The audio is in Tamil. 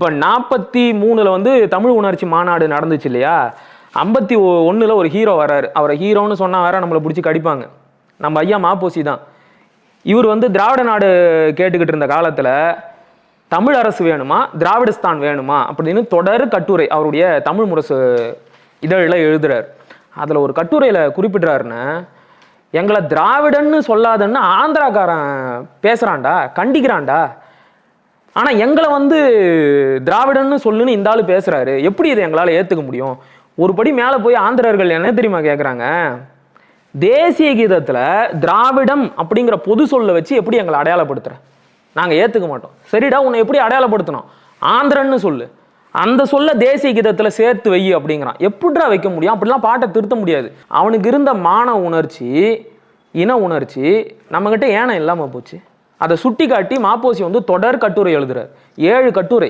இப்போ நாற்பத்தி மூணில் வந்து தமிழ் உணர்ச்சி மாநாடு நடந்துச்சு இல்லையா? ஐம்பத்தி ஒன்றில் ஒரு ஹீரோ வராரு. அவரை ஹீரோன்னு சொன்னால் வேற நம்மளை பிடிச்சி கடிப்பாங்க. நம்ம ஐயா மாப்போசி தான். இவர் வந்து திராவிட நாடு கேட்டுக்கிட்டு இருந்த காலத்தில் தமிழ் அரசு வேணுமா திராவிடஸ்தான் வேணுமா அப்படின்னு தொடர் கட்டுரை அவருடைய தமிழ் முரசு இதழில் எழுதுறார். அதில் ஒரு கட்டுரையில் குறிப்பிடுறாருன்னு எங்களை திராவிடன்னு சொல்லாதன்னு ஆந்திராக்காரன் பேசுகிறான்டா கண்டிக்கிறான்டா ஆனால் எங்களை வந்து திராவிடன்னு சொல்லுன்னு இந்த ஆள் பேசுகிறாரு எப்படி இதை எங்களால் ஏற்றுக்க முடியும்? ஒரு படி மேலே போய் ஆந்திரர்கள் என்ன தெரியுமா கேட்குறாங்க தேசிய கீதத்தில் திராவிடம் அப்படிங்கிற பொது சொல்லை வச்சு எப்படி எங்களை அடையாளப்படுத்துகிறேன் நாங்கள் ஏற்றுக்க மாட்டோம். சரிடா உன்னை எப்படி அடையாளப்படுத்தணும்? ஆந்திரன்னு சொல்லு. அந்த சொல்ல தேசிய கீதத்தில் சேர்த்து வை அப்படிங்கிறான். எப்படிடா வைக்க முடியும்? அப்படிலாம் பாட்டை திருத்த முடியாது. அவனுக்கு இருந்த மான உணர்ச்சி இன உணர்ச்சி நம்மக்கிட்ட ஏனம் இல்லாமல் போச்சு. அதை சுட்டி காட்டி மாப்போசி வந்து தொடர் கட்டுரை எழுதுறார். ஏழு கட்டுரை.